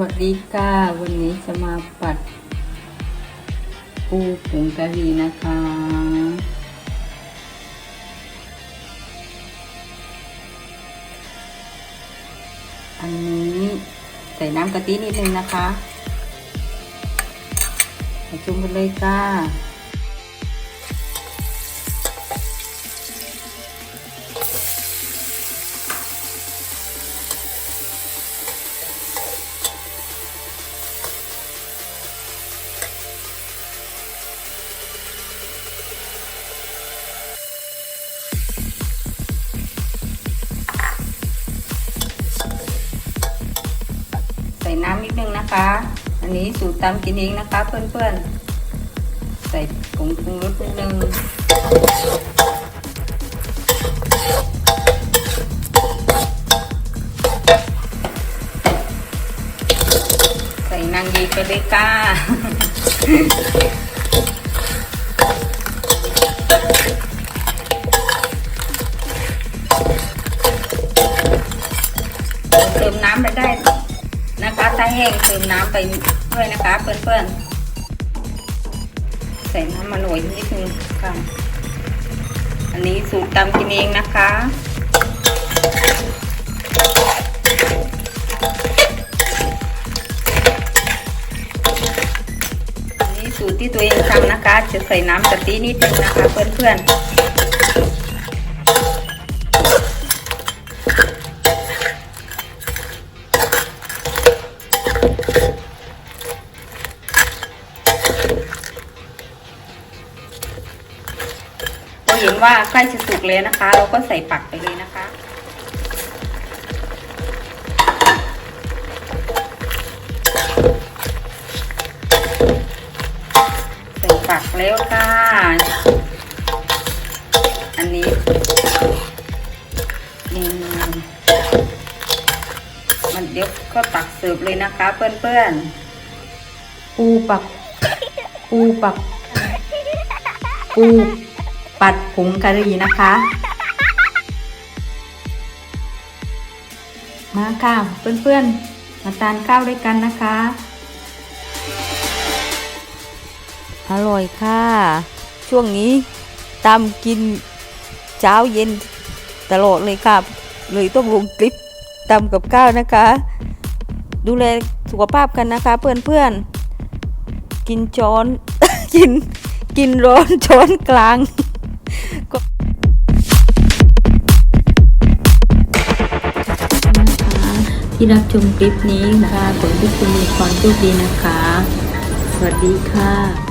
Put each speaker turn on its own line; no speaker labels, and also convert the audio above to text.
วัสดีค่ะ วันนี้จะมาปัดปูผงกะหรี่นะคะ อันนี้ใส่น้ำกะทินิดนึงนะคะ มาจุ่มกันเลยค่ะ ส่น้ำนิดนึงนะคะ อันนี้สูตรตามกินเองนะคะ เพื่อนๆ ใส่ผงปรุงรสนิดนึงใส่นางยีไปเลยก้าเติมน้ำไปได้ นะคะ ถ้าแห้งเติมน้ำไปด้วยนะคะเพื่อนๆ ใส่น้ำมันหน่อยนิดนึงค่ะ อันนี้สูตรตามกินเองนะคะอันนี้สูตรที่ตัวเองทำนะคะ จะใส่น้ำกะทินิดนึงนะคะ เพื่อนๆ เห็นว่าใกล้จะสุกแล้วนะคะ เราก็ใส่ปักไปเลยนะคะ ใส่ปักแล้วค่ะ อันนี้นี่มันเดี๋ยวก็ตักเสิร์ฟเลยนะคะ เพื่อนๆปูปักปูปักปู ปัดผงกะหรี่นะคะ มาค่ะเพื่อนๆ มาทานข้าวด้วยกันนะคะ
อร่อยค่ะ ช่วงนี้ตามกินเช้าเย็นตลอดเลยค่ะ เลยต้องลงคลิปตามกับข้าวนะคะ ดูแลสุขภาพกันนะคะ เพื่อนๆ กินช้อน กินกินร้อนช้อนกลาง
ที่รับชมคลิปนี้นะคะขอให้ทุกคนมีความโชคดีนะคะ สวัสดีค่ะ